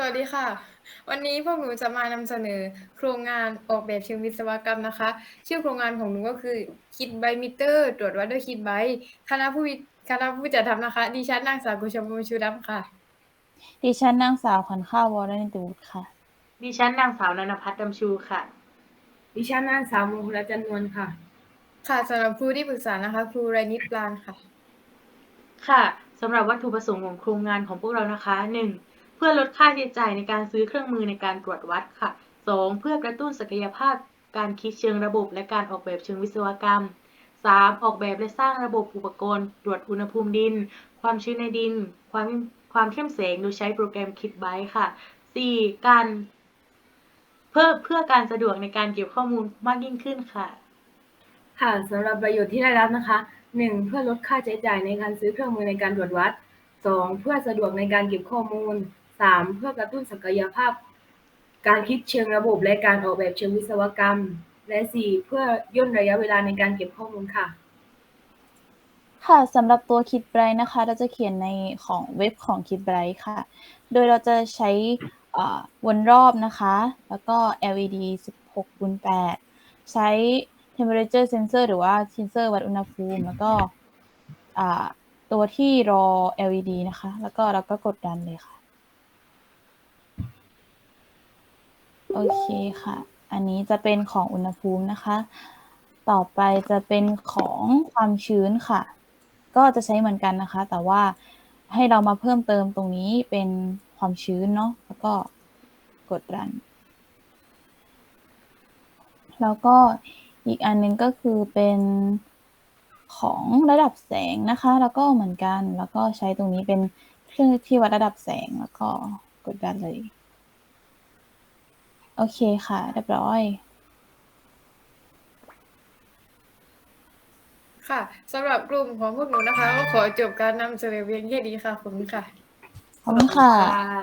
สวัสดีค่ะ วันนี้พวกหนูจะมานำเสนอโครงงานออกแบบเชิงวิศวกรรมนะคะ ชื่อโครงงานของหนูก็คือคิดไบมิเตอร์ ตรวจวัดด้วยคิดไบคณะผู้วิคณะผู้จัดทำนะคะดิฉันนางสาวกุชมพูชูดำค่ะ ดิฉันนางสาวขวัญข้าววรนิติวุฒิค่ะ ดิฉันนางสาวนันพัฒน์ดำชูค่ะ ดิฉันนางสาวมงคลจันนวลค่ะ ค่ะสำหรับครูที่ปรึกษานะคะ ครูไรนิดปลานค่ะ ค่ะสำหรับวัตถุประสงค์ของโครงงานของพวกเรานะคะ 1. เพื่อลดค่าใช้จ่ายในการซื้อเครื่องมือในการตรวจวัดค่ะ 2. เพื่อกระตุ้นศักยภาพการคิดเชิงระบบ และการออกแบบเชิงวิศวกรรม 3. ออกแบบและสร้างระบบอุปกรณ์ ตรวจอุณหภูมิดิน ความชื้นในดิน ความความเข้มแสงโดยใช้โปรแกรมคิดไบค่ะ 4. การเพื่อเพื่อการสะดวกในการเก็บข้อมูลมากยิ่งขึ้นค่ะ ค่ะสำหรับประโยชน์ที่ได้รับนะคะ 1. เพื่อลดค่าใช้จ่ายในการซื้อเครื่องมือในการตรวจวัด 2. เพื่อสะดวกในการเก็บข้อมูล 3. เพื่อกระตุ้นศักยภาพ การคิดเชิงระบบและการออกแบบเชิงวิศวกรรม และ 4. เพื่อย่นระยะเวลาในการเก็บข้อมูลค่ะ ค่ะสำหรับตัวคิดไบรท์นะคะ เราจะเขียนในของเว็บของคิดไบรท์ค่ะ โดยเราจะใช้วนรอบนะคะ แล้วก็ LED 16คูณ8ใช้ temperature sensor หรือว่า sensor วัดอุณหภูมิ แล้วก็ตัวที่รอ LED นะคะ แล้วก็เราก็กดดันเลยค่ะ โอเคค่ะ อันนี้จะเป็นของอุณหภูมินะคะ ต่อไปจะเป็นของความชื้นค่ะ ก็จะใช้เหมือนกันนะคะ แต่ว่าให้เรามาเพิ่มเติมตรงนี้เป็นความชื้นเนาะ แล้วก็กดรัน แล้วก็อีกอันหนึงก็คือเป็นของระดับแสงนะคะ แล้วก็เหมือนกัน แล้วก็ใช้ตรงนี้เป็นเครื่องที่วัดระดับแสง แล้วก็กดดันเลย โอเคค่ะเรียบร้อย ค่ะสำหรับกลุ่มของพวกหนูนะคะ ก็ขอจบการนำเสนอเพียงแค่นี้ค่ะ ขอบคุณค่ะ ขอบคุณค่ะค่ะ